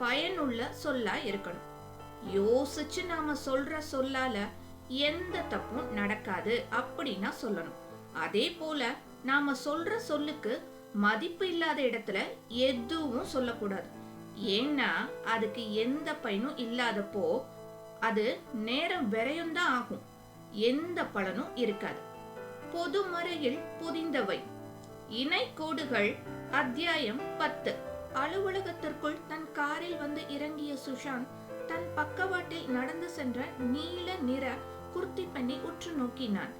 பயனுள்ள சொல்லா இருக்கணும். யோசிச்சு நாம சொல்ற சொல்லால எந்த தப்பும் நடக்காது அப்படின்னா சொல்லணும். அதே போல நாம சொல்ற சொல்லுக்கு மதிப்பு இல்லாத இடத்துல எதுவும் சொல்லக்கூடாது. ஏன்னா அதுக்கு எந்த பயனும் இல்லாதப்போ அது நேரம் விரையும் தான் ஆகும். எந்த பலனும் இருக்காது. பொதுமறையில் புதிந்தவை. இணை கோடுகள் அத்தியாயம் பத்து. அலுவலகத்திற்குள் தன் காரில் வந்து இறங்கிய சுஷாந்த் தன் பக்கவாட்டில் நடந்து சென்ற நீல நிற குர்த்தி பெண்ணை உற்று நோக்கினான்.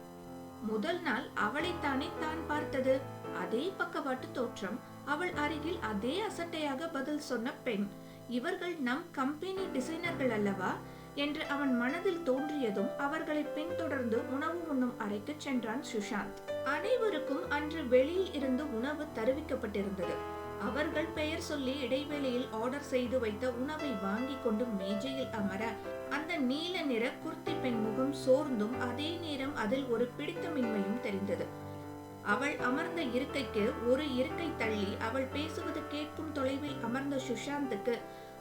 முதல் நாள் அவளைத்தானே தான் பார்த்தது. அதே பக்கவாட்டு தோற்றம் அவள் அருகில் அதே அசட்டையாக பதில் சொன்ன பெண். இவர்கள் நம் கம்பெனி டிசைனர்கள் அல்லவா? என்று அவன் மனதில் தோன்றியதும் அவர்களை பின்தொடர்ந்து உணவு உண்ணும் அறைக்கு சென்றான் சுஷாந்த். அனைவருக்கும் அன்று வெளியில் இருந்து உணவு தருவிக்கப்பட்டிருந்தது. அவர்கள் பெயர் சொல்லி இடைவேளையில் ஆர்டர் செய்து வைத்த உணவை வாங்கி கொண்டு மேஜையில் அமர அந்த நீல நிற குர்த்தி பெண் முகம் சோர்ந்தும் அதே நேரம் அதில் ஒரு பிடித்தமின்மையும் தெரிந்தது. அவள் அமர்ந்த இருக்கைக்கு ஒரு இருக்கை தள்ளி அவள் பேசுவது கேட்கும் தொலைவில் அமர்ந்த சுஷாந்துக்கு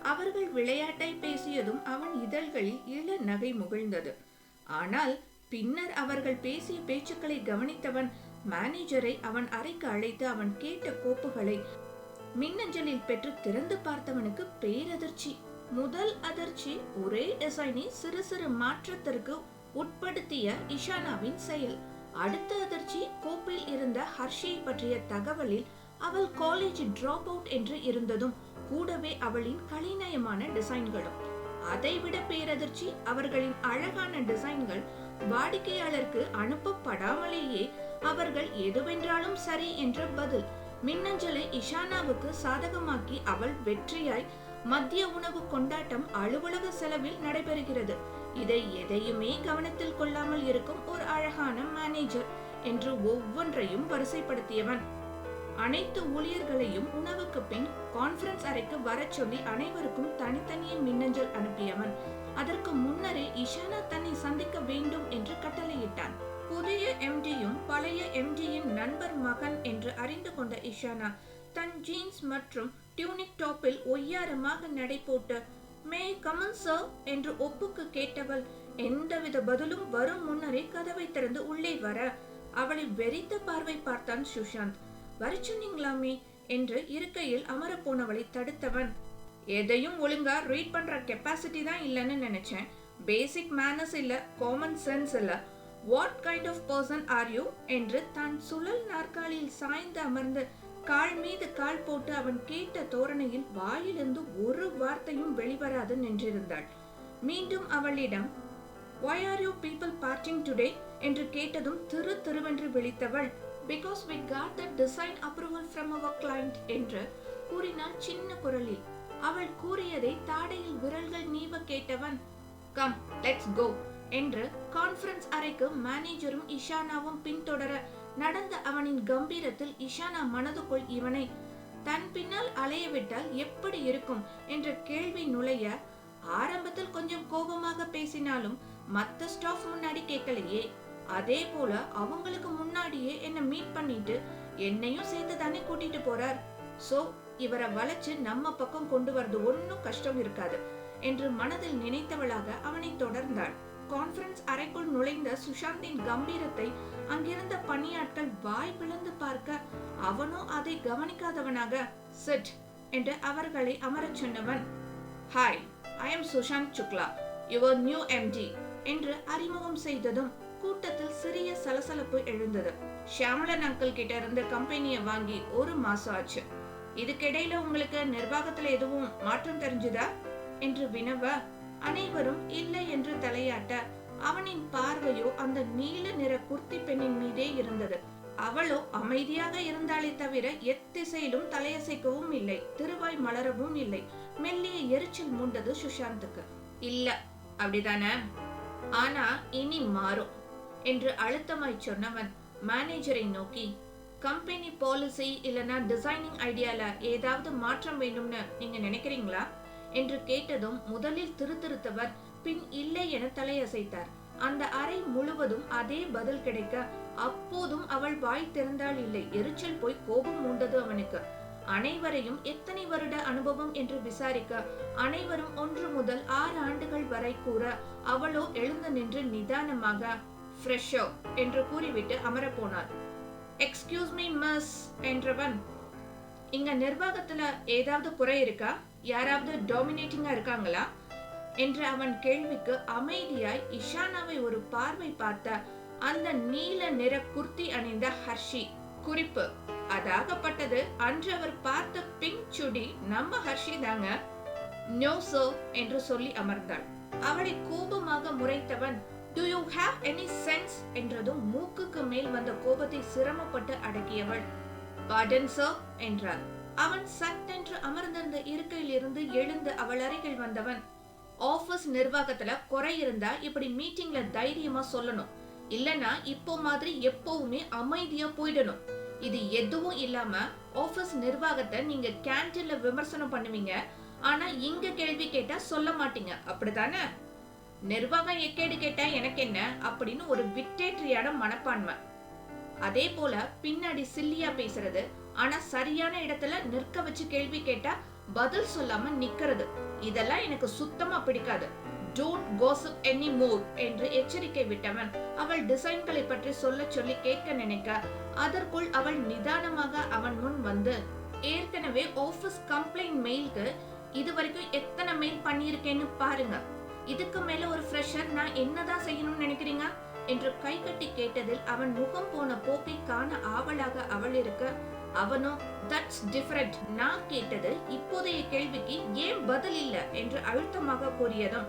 அவர்கள் விளையாட்டை பேசியதும் அவன் இதழ்களில் இள நகை முகிழ்ந்தது. ஆனால் பின்னர் அவர்கள் பேசிய பேச்சுக்களை கவனித்தவன் மேனேஜரை அவன் அறைக்கு அழைத்து அவன் கேட்ட கோப்புகளை மின்னஞ்சலில் பெற்று திறந்து பார்த்தவனுக்கு பேரதிர்ச்சி. முதல் அதிர்ச்சி ஒரே டிசைனை சிறு சிறு மாற்றத்திற்கு உட்படுத்திய இஷானாவின் செயல். அடுத்த அதிர்ச்சி கோப்பில் இருந்த ஹர்ஷியை பற்றிய தகவலில் அவள் காலேஜ் டிராப் அவுட் என்று இருந்ததும் கூடவே அவளின் கலைநயமான டிசைன்களும் அதைவிட பேரதிர்ச்சி அவர்களின் அழகான டிசைன்கள் வாடிக்கையாளருக்கு அனுப்பப்படாமலேயே அவர்கள் எதுவென்றாலும் சரி என்ற பதில் மின்னஞ்சலை இஷானாவுக்கு சாதகமாக்கி அவள் வெற்றியாய் மத்திய உணவு கொண்டாட்டம் அலுவலக செலவில் நடைபெறுகிறது. இதை எதையுமே கவனத்தில் கொள்ளாமல் இருக்கும் ஒரு அழகான மேனேஜர் என்று ஒவ்வொன்றையும் வரிசைப்படுத்தியவன். அனைத்து ஊழியர்களையும் உணவுக்கு பின் கான்ஃபரன்ஸ் அறைக்கு வரச் சொல்லி அனைவருக்கும் தனித்தனியே மின்னஞ்சல் அனுப்பியவன். அதற்கு முன்னரே இஷானா தன்னை சந்திக்க வேண்டும் என்று கட்டளையிட்டான். புதிய எம்டியும் பழைய எம்டியின் நண்பர் மகன் என்று அறிந்து கொண்ட இஷானா தன் ஜீன்ஸ் மற்றும் டியூனிக் டாப்பில் ஒய்யாரமாக நடைபோட்டு மே கமன் சர் என்று ஒப்புக்கு கேட்டவள் எந்தவித பதிலும் வரும் முன்னரே கதவை திறந்து உள்ளே வர. அவளை வெறித்த பார்வை பார்த்தான் சுஷாந்த். வர சொன்னீங்களாமே என்று இருக்கையில் அமர போனவளை தடுத்தவன். எதையும் ஒழுங்கா ரீட் பண்ற கெப்பாசிட்டி தான் இல்லைன்னு நினைச்சேன். பேசிக் மேனஸ் இல்ல காமன் சென்ஸ் இல்லை. What kind of person are you என்று தான் சுழல் நாற்காலியில் சாய்ந்து அமர்ந்து கால் மீது கால் போட்டு அவன் கேட்ட தோரணையில் வாயிலிருந்து ஒரு வார்த்தையும் வெளிவராது நின்றிருந்தாள். மீண்டும் அவளிடம் why are you people parting today என்று கேட்டதும் திரு திருவென்று விழித்தவள் because we got the design approval from our client என்று கூறினாள் சின்ன குரலில். அவள் கூறியதை தாடையில் விரல்கள் நீவ கேட்டவன் கம் லெட்ஸ் கோ என்று கான்ஃபரன்ஸ் அறைக்கு மேனேஜரும் இஷானாவும் பின்தொடர நடந்த அவனின் கம்பீரத்தில் இஷானா மனதுக்குள் இவனை தன் பின்னால் அலைய விட்டால் எப்படி இருக்கும்? என்ற கேள்வி நுழைய ஆரம்பத்தில் கொஞ்சம் கோபமாக பேசினாலும் மத்த ஸ்டாஃப் முன்னாடி கேட்கலையே. அதே போல அவங்களுக்கு முன்னாடியே என்ன மீட் பண்ணிட்டு என்னையும் சேர்த்து தானே கூட்டிட்டு போறார். சோ இவரை வளைச்சு நம்ம பக்கம் கொண்டு வரது ஒன்னும் கஷ்டம் இருக்காது என்று மனதில் நினைத்தவளாக அவனை தொடர்ந்தாள். கான்ஃபரன்ஸ் அறைக்குள் நுழைந்த சுஷாந்தின் கம்பீரத்தை அங்கிருந்த பணியாட்கள் வாய் பிளந்து பார்க்க அவனோ அதை கவனிக்காதவனாக சிட் என்று அவர்களை அமரச் சொன்னவன். Hi I am Sushant Shukla your new MD என்று அறிமுகம் செய்ததும் கூட்டத்தில் சிறிய சலசலப்பு எழுந்தது. ஷியாமலன் அங்கிள் கிட்ட இருந்து கம்பெனியை வாங்கி ஒரு மாசம் ஆச்சு. இதுக்கிடையில உங்களுக்கு நிர்வாகத்துல எதுவும் மாற்றம் தெரிஞ்சுதா? என்று வினவ அனைவரும் இல்லை என்று தலையாட்ட அவனின் பார்வையோ அந்த நீல நிற குர்த்தி பெண்ணின் மீதே இருந்தது. அவளோ அமைதியாக இருந்தாலே தவிர எத்திசையிலும் தலையசைக்கவும் இல்லை திருவாய் மலரவும் இல்லை. மெல்லிய எரிச்சல் மூண்டது சுஷாந்துக்கு. இல்ல அப்படிதானே? ஆனா இனி மாறும் என்று அழுத்தமாய் சொன்னவன் மேனேஜரை நோக்கி. கம்பெனி பாலிசி இல்லனா டிசைனிங் ஐடியால ஏதாவது மாற்றம் வேண்டும்னு நீங்க நினைக்கிறீங்களா? என்று கேட்டதும் முதலில் திருத்திருத்தவர் பின் இல்லை என தலையசைத்தார். அந்த அறை முழுவதும் அதே பதில் கிடைக்க அப்போதும் அவள் வாய் திறந்தாள் இல்லை. எரிச்சல் போய் கோபம் உண்டது அவனுக்கு. அனைவரையும் எத்தனை வருட அனுபவம் என்று விசாரிக்க அனைவரும் ஒன்று முதல் ஆறு ஆண்டுகள் வரை கூற அவளோ எழுந்து நின்று நிதானமாக ஃப்ரெஷோ என்று கூறிவிட்டு அமரப்போனாள் எக்ஸ்கியூஸ் மீ மிஸ் என்றவன் இங்க நிர்வாகத்துல ஏதாவது குறை இருக்கா? யாராவது டாமினேட்டிங்கா இருக்காங்களா? என்று அவன் கேள்விக்கு அமைதியாய் இஷானாவை ஒரு பார்வை பார்த்த அந்த நீல நிற குர்த்தி அணிந்த ஹர்ஷி குறிப்பு. அதாகப்பட்டது அன்று அவர் பார்த்த பிங்க் சுடி நம்ம ஹர்ஷி தாங்க. நோ சோ என்று சொல்லி அமர்ந்தாள். அவளை கோபமாக முறைத்தவன் do you have any sense என்றதும் மூக்குக்கு மேல் வந்த கோபத்தை சிரமப்பட்டு அடக்கியவள். பாடன் சோ என்றாள். அவன் சட்டென்று அமர்ந்திருந்த இருக்கையில் இருந்து எழுந்து அவள் அருகில் வந்தவன். ஆபீஸ் நிர்வாகத்துல குறை இருந்தா இப்படி மீட்டிங்ல தைரியமா சொல்லணும். இல்லனா இப்போ மாதிரி எப்பவுமே அமைதியா போயிடணும். இது எதுவும் இல்லாம ஆபீஸ் நிர்வாகத்தை நீங்க கேன்டீன்ல விமர்சனம் பண்ணுவீங்க. ஆனா இங்க கேள்வி கேட்டா சொல்ல மாட்டீங்க. அப்படித்தானே? நிர்வாகம் எக்கேடு கேட்டா எனக்கு என்ன? அப்படின்னு ஒரு விட்டேற்றியான மனப்பான்மை. அதே போல பின்னாடி சில்லியா பேசுறது ஆனா சரியான இடத்துல நிற்க வச்சு கேள்வி கேட்டா பதில் சொல்லாம நிக்கிறது. இதெல்லாம் எனக்கு சுத்தமா பிடிக்காது. டோன்ட் கோசப் எனி மோர் என்று எச்சரிக்கை விட்டவன் அவள் டிசைன்களை பற்றி சொல்ல சொல்லி கேட்க நினைக்க அதற்குள் அவள் நிதானமாக அவன் முன் வந்து ஏற்கனவே ஆபீஸ் கம்ப்ளைண்ட் மெயிலுக்கு இது வரைக்கும் எத்தனை மெயில் பண்ணியிருக்கேன்னு பாருங்க. இதுக்கு மேல ஒரு ஃப்ரெஷர் நான் என்னதான் செய்யணும்னு நினைக்கிறீங்க? என்று கை கட்டி கேட்டதில் அவன் முகம் போன போக்கை காண ஆவலாக அவள் இருக்க அவனும் தட்ஸ் டிஃபரண்ட் நான் கேட்டது இப்போதைய கேள்விக்கு ஏன் பதில் இல்ல? என்று அழுத்தமாக கூறியதும்.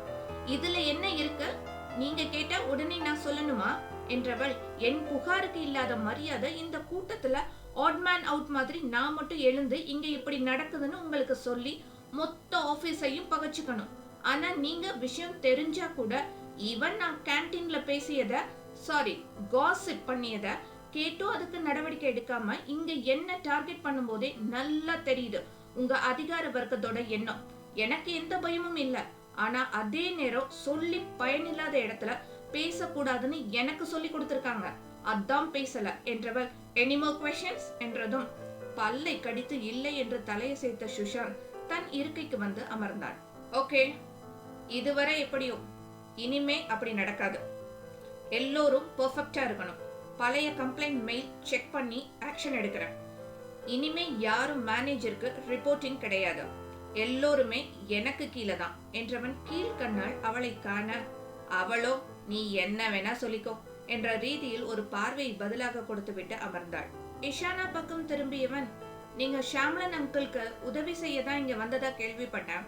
இதுல என்ன இருக்கு? நீங்க கேட்ட உடனே நான் சொல்லணுமா? என்றவள் என் புகாருக்கு இல்லாத மரியாதை இந்த கூட்டத்துல ஆட்மேன் அவுட் மாதிரி நான் மட்டும் எழுந்து இங்க இப்படி நடக்குதுன்னு உங்களுக்கு சொல்லி மொத்த ஆபீஸையும் பகச்சுக்கணும். ஆனா நீங்க விஷயம் தெரிஞ்சா கூட ஈவன் நான் கேன்டீன்ல பேசியத சாரி காசிப் பண்ணியதை கேட்டும் அதுக்கு நடவடிக்கை எடுக்காம இங்க என்ன டார்கெட் பண்ணும்போதே நல்லா தெரியுது. உங்க அதிகார வர்க்கத்தோட எண்ணம். எனக்கு எந்த பயமும் இல்ல. ஆனா அதே நேரம் சொல்லி பயனில்லாத இடத்துல பேசக்கூடாதுன்னு எனக்கு சொல்லி கொடுத்திருக்காங்க. அதான் பேசல என்றவர் எனிமோ கொஷன்ஸ் என்றதும் பல்லை கடித்து இல்லை என்று தலையை சேர்த்த சுஷாந்த் தன் இருக்கைக்கு வந்து அமர்ந்தார் ஓகே இதுவரை எப்படியோ இனிமே அப்படி நடக்காது. எல்லோரும் பெர்ஃபெக்டா இருக்கணும். பழைய கம்ப்ளைண்ட் மெயில் செக் பண்ணி ஆக்ஷன் எடுக்கிறேன். இனிமே யாரும் மேனேஜருக்கு ரிப்போர்ட்டிங் கிடையாது. எல்லோருமே எனக்கு கீழே தான். என்றவன் கீழ்கண்ணால் அவளை காண அவளோ நீ என்ன வேணா சொல்லிக்கோ என்ற ரீதியில் ஒரு பார்வையை பதிலாக கொடுத்துவிட்டு அமர்ந்தாள். இஷானா பக்கம் திரும்பியவன் நீங்க ஷாம்லன் அங்கிளுக்கு உதவி செய்ய தான் இங்க வந்ததா கேள்விப்பட்டேன்.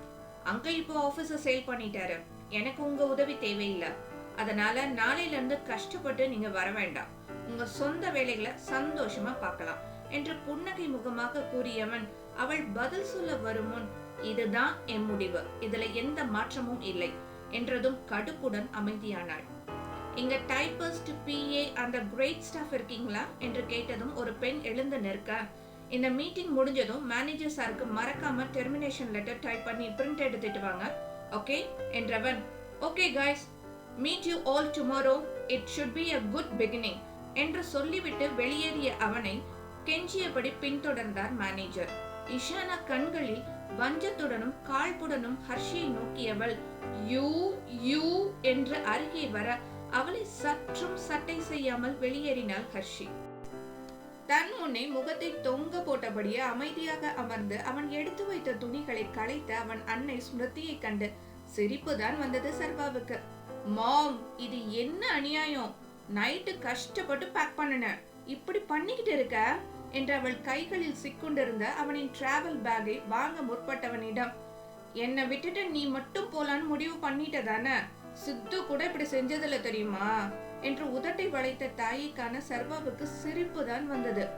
அங்கிள் இப்போ ஆபீஸ சேல் பண்ணிட்டாரு. எனக்கு உங்க உதவி தேவையில்லை. அதனால நாளையில இருந்து கஷ்டப்பட்டு நீங்க வர வேண்டாம். உங்க சொந்த வேலைகளை சந்தோஷமா பார்க்கலாம் என்று புன்னகை முகமாக கூறியவன் அவள் பதில் சொல்ல வரும் முன் இதுதான் என் முடிவு. இதுல எந்த மாற்றமும் இல்லை என்றதும் கடுப்புடன் அமைதியானாள். இங்க டைபிஸ்ட் பிஏ அந்த கிரேட் ஸ்டாஃப் இருக்கீங்களா? என்று கேட்டதும் ஒரு பெண் எழுந்து நிற்க இந்த மீட்டிங் முடிஞ்சதும் மேனேஜர் சாருக்கு மறக்காம டெர்மினேஷன் லெட்டர் டைப் பண்ணி பிரிண்ட் எடுத்துட்டு வாங்க. ஓகே என்றவன் okay guys meet you all tomorrow it should be a good beginning என்று சொல்லிவிட்டு வெளியேறிய அவனை கெஞ்சியபடி பின்தொடர்ந்தார் மேனேஜர் இஷானா கண்களில் வஞ்சத்துடனும் காழ்ப்புடனும் ஹர்ஷியை நோக்கியவள் யூ யூ என்று அருகே வர அவளை சற்றும் சட்டை செய்யாமல் வெளியேறினாள் ஹர்ஷி. தன் முன்னே முகத்தை தொங்க போட்டபடியே அமைதியாக அமர்ந்து அவன் எடுத்து வைத்த துணிகளை களைத்த அவன் அன்னை ஸ்மிருதியை கண்டு சிரிப்புதான் வந்தது சர்வாவுக்கு. மாம் இது என்ன அநியாயம்? நைட்டு கஷ்டப்பட்டு பேக் பண்ணின இப்படி பண்ணிக்கிட்டு இருக்க? என்று அவள் கைகளில் சிக்குண்டிருந்த அவனின் டிராவல் பேக்கை வாங்க முற்பட்டவனிடம் என்னை விட்டுட்டு நீ மட்டும் போலான்னு முடிவு பண்ணிட்ட தானே சித்து கூட இப்படி செஞ்சதில்ல தெரியுமா? என்று உதட்டை வளைத்த தாயிக்கான சர்வாவுக்கு சிரிப்பு தான் வந்தது.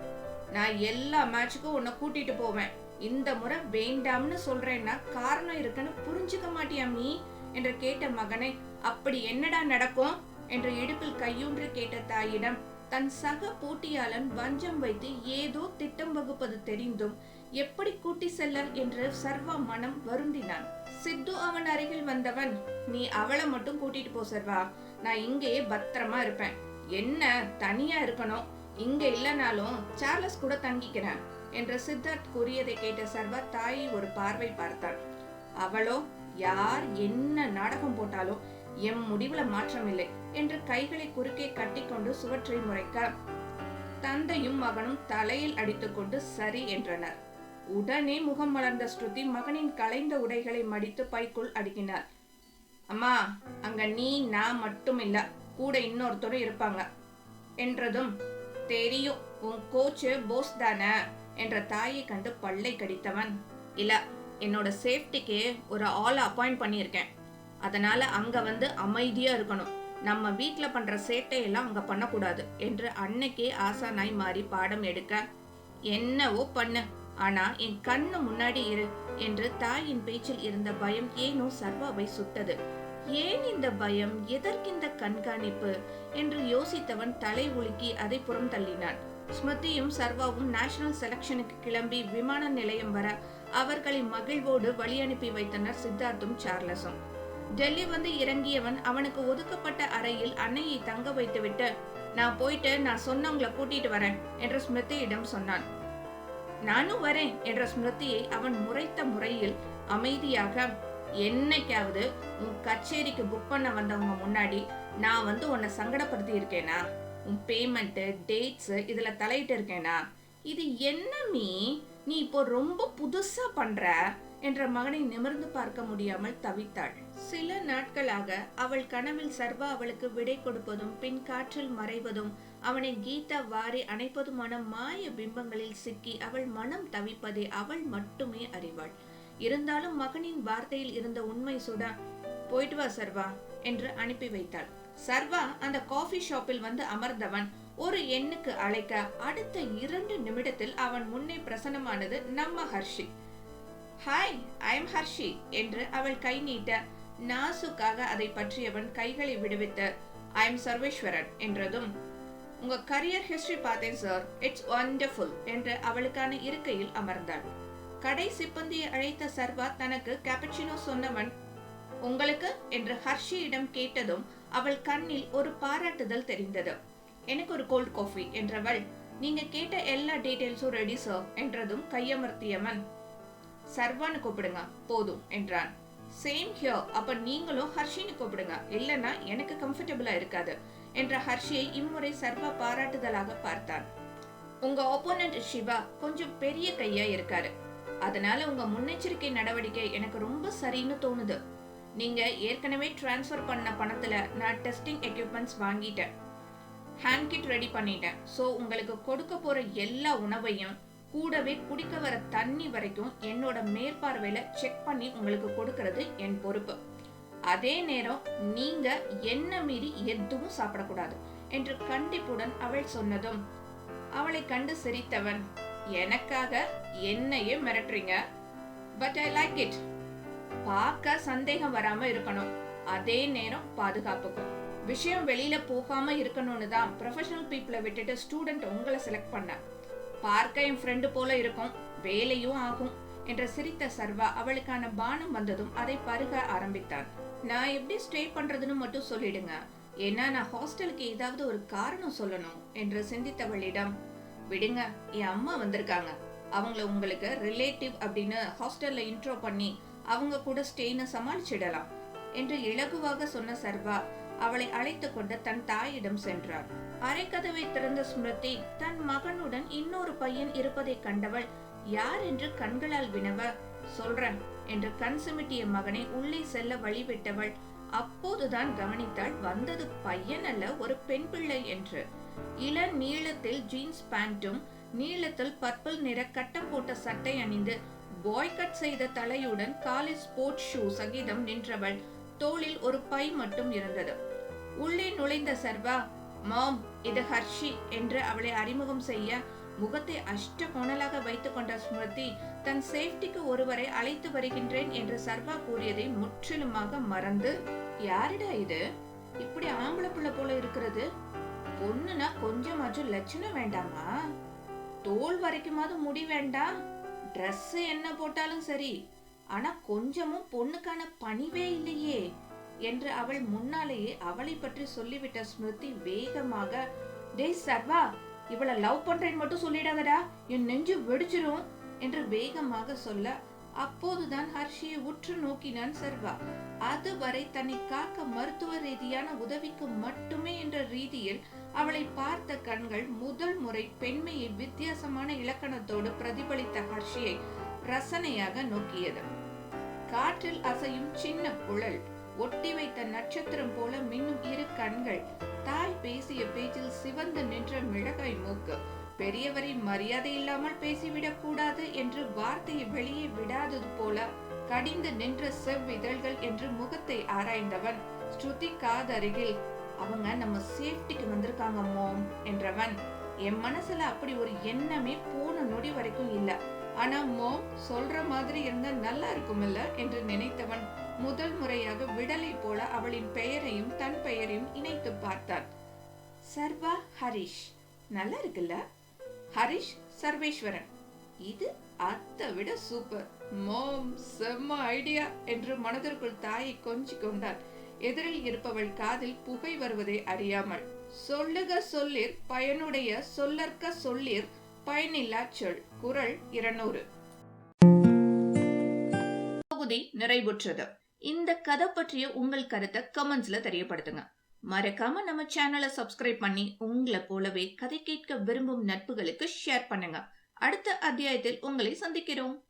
நான் எல்லா மேட்சுக்கும் உன்னை கூட்டிட்டு போவேன். இந்த முறை வேண்டாம்னு சொல்றேன்னா காரணம் இருக்குன்னு புரிஞ்சுக்க மாட்டியா மீ என்று கேட்ட மகனை அப்படி என்னடா நடக்கும்? என்று இடுப்பில் கையூன்று கேட்ட தாயிடம் தன் சக போட்டியாளன் வஞ்சம் வைத்து ஏதோ திட்டம் வகுப்பது தெரிந்தும் எப்படி கூட்டி செல்ல என்று சர்வா மனம் வருந்தினான். சித்து அவன் அருகில் வந்தவன் நீ அவளை மட்டும் கூட்டிட்டு போ சர்வா. நான் இங்கேயே பத்திரமா இருப்பேன். என்ன தனியா இருக்கணும்? இங்க இல்லனாலும் சார்லஸ் கூட தங்கிக்கிறேன் என்று சித்தார்த் கூறியதை கேட்ட சர்வா தாயை ஒரு பார்வை பார்த்தான். அவளோ? யார்? என்ன நாடகம் போட்டாலும் எம் முடிவுல மாற்றமில்லை என்று கைகளை குறுக்கே கட்டிக்கொண்டு சுவற்றை முறைக்க. தந்தையும் மகனும் தலையில் அடித்துக்கொண்டு சரி என்றனர். உடனே முகம் மலர்ந்த ஸ்ருதி மகனின் கலைந்த உடைகளை மடித்து பைக்குள் அடுக்கினார். அம்மா அங்க நீ நான் மட்டும் இல்ல கூட இன்னொருத்தரும் இருப்பாங்க என்றதும் தெரியும் உன் கோச்சு போஸ் தானே என்ற தாயை கண்டு பல்லை கடித்தவன். இல்ல என்னோட சேஃப்டிக்கு ஒரு ஆள் அப்பாயிண்ட் பண்ணியிருக்கேன். அதனால அங்க வந்து அமைதியா இருக்கணும். நம்ம வீட்டில் பண்ற சேட்டையெல்லாம் அங்க பண்ணக்கூடாது என்று அன்னைக்கே ஆசானாய் மாறி பாடம் எடுக்க என்னவோ பண்ணு ஆனா என் கண்ணு முன்னாடி இரு என்று தாயின் பேச்சில் இருந்த பயம் ஏனோ சர்வாவை சுட்டது. ஏன் இந்த பயம்? எதற்கிந்த கண்காணிப்பு? என்று யோசித்தவன் தலை உலுக்கி அதை புறம் தள்ளினான். ஸ்மிருதியும் சர்வாவும் நேஷனல் செலக்ஷனுக்கு கிளம்பி விமான நிலையம் வர அவர்களை மகிழ்வோடு வழி அனுப்பி வைத்தனர் சித்தார்த்தும் சார்லஸும். டெல்லி வந்து இறங்கியவன் அவனுக்கு ஒதுக்கப்பட்ட அறையில் அன்னையை தங்க வைத்துவிட்டு நான் போயிட்டு நான் சொன்னவங்களை கூட்டிட்டு வரேன் என்று ஸ்மிருதியிடம் சொன்னான். நானும் வரேன் என்ற ஸ்மிருதியை அவன் முறைத்த முறையில் அமைதியாக என்னைக்காவது உன் கச்சேரிக்கு புக் பண்ண வந்தவங்க முன்னாடி நான் வந்து உன்னை சங்கடப்படுத்தி இருக்கேனா உன் பேமெண்ட்டு டேட்ஸ் இதில் தலையிட்டு இருக்கேனா இது என்ன மீ? நீ இப்போ ரொம்ப புதுசாக பண்ணுற என்ற மகனை நிமிர்ந்து பார்க்க முடியாமல் தவித்தாள். சில நாட்களாக அவள் கனவில் சர்வா அவளுக்கு விடை கொடுப்பதும் பின் காற்றில் மறைவதும் அவனை கீதா வாரி அணைப்பதுமான மாய பிம்பங்களில் சிக்கி அவள் மனம் தவிப்பதை அவள் மட்டுமே அறிவாள். இருந்தாலும் மகனின் வார்த்தையில் இருந்த உண்மை சுடா போயிட்டு வா சர்வா என்று அனுப்பி வைத்தாள். சர்வா அந்த காஃபி ஷாப்பில் வந்து அமர்ந்தவன் ஒரு எண்ணுக்கு அழைக்க அடுத்த இரண்டு நிமிடத்தில் அவன் முன்னே பிரசனமானது நம்ம ஹர்ஷி. ஹாய் ஐ எம் ஹர்ஷி என்று அவள் கை நீட்ட நாசுக்காக அதை பற்றியவன் கைகளை விடுவித்து ஐ எம் சர்வேஸ்வரன் என்றதும் உங்க கரியர் ஹிஸ்டரி பார்த்தேன் சார் இட்ஸ் ஒண்டர்ஃபுல் என்று அவளுக்கான இருக்கையில் அமர்ந்தாள். கடை சிப்பந்தியை அழைத்த சர்வா தனக்கு கேப்பச்சினோ சொன்னவன் உங்களுக்கு? என்று ஹர்ஷியிடம் கேட்டதும் அவள் கண்ணில் ஒரு பாராட்டுதல் தெரிந்தது. எனக்கு ஒரு கோல்ட் காஃபி என்றவள் நீங்க கேட்ட எல்லா டீடைல்ஸும் ரெடி சார் என்றதும் கையமர்த்தியவன் சர்வான்னு கூப்பிடுங்க. போதும் என்றான். சேம் ஹியர் அப்ப நீங்களும் ஹர்ஷின்னு கூப்பிடுங்க. இல்லனா எனக்கு கம்ஃபர்டபுளா இருக்காது என்ற ஹர்ஷியை இம்முறை சர்வா பாராட்டுதலாக பார்த்தான். உங்க ஒப்போனன்ட் சிவா கொஞ்சம் பெரிய கையா இருக்காரு. அதனால உங்க முன்னெச்சரிக்கை நடவடிக்கை எனக்கு ரொம்ப சரின்னு தோணுது. நீங்க ஏற்கனவே டிரான்ஸ்ஃபர் பண்ண பணத்துல நான் டெஸ்டிங் எக்யூப்மெண்ட்ஸ் வாங்கிட்டேன். ஹேண்ட் கிட் ரெடி பண்ணிட்டேன். ஸோ உங்களுக்கு கொடுக்க போற எல்லா உணவையும் கூடவே குடிக்க வர தண்ணி வரைக்கும் என்னோட மேற்பார்வையில செக் பண்ணி உங்களுக்கு கொடுக்கறது என் பொறுப்பு. அதே நேரம் நீங்க என்ன மீறி எதுவும் சாப்பிடக்கூடாது என்று கண்டிப்புடன் அவள் சொன்னதும் அவளை கண்டு சிரித்தவன் எனக்காக என்னையே மிரட்டுறீங்க. பட் ஐ லைக் இட் பார்க்க சந்தேகம் வராம இருக்கணும். அதே நேரம் பாதுகாப்புக்கும் விஷயம் வெளியில போகாம இருக்கணும்னு தான் ப்ரொஃபஷனல் பீப்புளை விட்டுட்டு ஸ்டூடெண்ட் உங்களை செலக்ட் பண்ண. பார்க்க என் ஃப்ரெண்டு போல இருக்கும். வேலையும் ஆகும் என்ற சிரித்த சர்வா அவளுக்கான பானம் வந்ததும் அதை பருக ஆரம்பித்தான் நான் எப்படி ஸ்டே பண்றதுன்னு மட்டும் சொல்லிடுங்க. ஏன்னா நான் ஹாஸ்டலுக்கு ஏதாவது ஒரு காரணம் சொல்லணும் என்று சிந்தித்தவளிடம் விடுங்க என் அம்மா வந்திருக்காங்க. அவங்கள உங்களுக்கு ரிலேட்டிவ் அப்படின்னு ஹாஸ்டல்ல இன்ட்ரோ பண்ணி அவங்க கூட ஸ்டேன்னு சமாளிச்சிடலாம். என்று இலகுவாக சொன்ன சர்வா அவளை அழைத்து கொண்டு தன் தாயிடம் சென்றார் அரைக்கதவை திறந்த ஸ்மிருதி தன் மகனுடன் இன்னொரு பையன் இருப்பதை கண்டவள் யார் என்று கண்களால் வினவ? சொல்றேன் என்று கண் சிமிட்டிய மகனை உள்ளே செல்ல வழிவிட்டவள் அப்போதுதான் கவனித்தாள் வந்தது பையன் அல்ல ஒரு பெண் பிள்ளை என்று. இள நீளத்தில் ஜீன்ஸ் பேண்ட்டும் நீளத்தில் பர்பிள் நிற கட்டம் போட்ட சட்டை அணிந்து பாய் கட் செய்த தலையுடன் காலேஜ் ஸ்போர்ட்ஸ் ஷூ சகிதம் நின்றவள். தோளில் ஒரு பை மட்டும் இருந்தது. உள்ளே நுழைந்த சர்வா மாம் இது ஹர்ஷி என்று அவளை அறிமுகம் செய்ய முகத்தை அஷ்ட கோணலாக வைத்துக் கொண்ட ஸ்மிருதி தன் சேஃப்டிக்கு ஒருவரை அழைத்து வருகின்றேன் என்று சர்வா கூறியதை முற்றிலுமாக மறந்து யாரிடா இது? இப்படி ஆம்பளை பிள்ளை போல இருக்கிறது. பொண்ணுனா கொஞ்சமாச்சும் லட்சணம் வேண்டாமா? தோல் வரைக்குமாவது முடி வேண்டாம். ட்ரெஸ் என்ன போட்டாலும் சரி. ஆனா கொஞ்சமும் பொண்ணுக்கான பணிவே இல்லையே என்று அவள் முன்னாலேயே அவளை பற்றி சொல்லிவிட்ட ஸ்மிருதி வேகமாக டேய் சர்வா இவளை லவ் பண்றேன்னு மட்டும் சொல்லிடாதடா என் நெஞ்சு வெடிச்சிரும் என்று வேகமாக சொல்ல அப்போதுதான் ஹர்ஷியை உற்று நோக்கினான் சர்வா. அதுவரை தன்னை காக்க மருத்துவ ரீதியான உதவிக்கு மட்டுமே என்ற ரீதியில் அவளை பார்த்த கண்கள் முதல் முறை பெண்மையை வித்தியாசமான இலக்கணத்தோடு பிரதிபலித்த ஹர்ஷியை ரசனையாக நோக்கியது. காற்றில் அசையும் சின்ன குழல் ஒட்டி வைத்த நட்சத்திரம் போல மின்னும் இரு கண்கள் தாய் பேசிய பேச்சில் சிவந்து நின்ற மிளகாய் மூக்கு பெரியவரை மரியாதை இல்லாமல் பேசிவிடக் கூடாது என்று வார்த்தையை வெளியே விடாதது போல கடிந்து நின்ற செவ்விதழ்கள் என்று முகத்தை ஆராய்ந்தவன் ஸ்ருதி காதருகில் அவங்க நம்ம சேஃப்டிக்கு வந்திருக்காங்க மோம் என்றவன். என் மனசுல அப்படி ஒரு எண்ணமே போன நொடி வரைக்கும் இல்ல. ஆனா மோம் சொல்ற மாதிரி இருந்தா நல்லா இருக்குமில்ல என்று நினைத்தவன் முதல் முறையாக விடலை போல அவளின் பெயரையும் தன் பெயரையும் இணைத்து பார்த்தான். சர்வா ஹரிஷ். நல்லா இருக்குல்ல? ஹரிஷ் சர்வேஸ்வரன். இது அத்தை விட சூப்பர் மோம் செம்ம ஐடியா என்று மனதிற்குள் தாயை கொஞ்சி கொண்டான். எதிரில் இருப்பவள் காதில் புகை வருவதை அறியாமல் சொல்லுக சொல்லிர் பயனுடைய சொல்லற்க சொல்லிர் பயனில்லா சொல் குரல் இருநூறு. தொகுதி நிறைவுற்றது. இந்த கதை பற்றிய உங்கள் கருத்தை கமெண்ட்ஸ்ல தெரியப்படுத்துங்க. மறக்காம நம்ம சேனலை சப்ஸ்கிரைப் பண்ணி உங்களை போலவே கதை கேட்க விரும்பும் நட்புகளுக்கு ஷேர் பண்ணுங்க. அடுத்த அத்தியாயத்தில் உங்களை சந்திக்கிறோம்.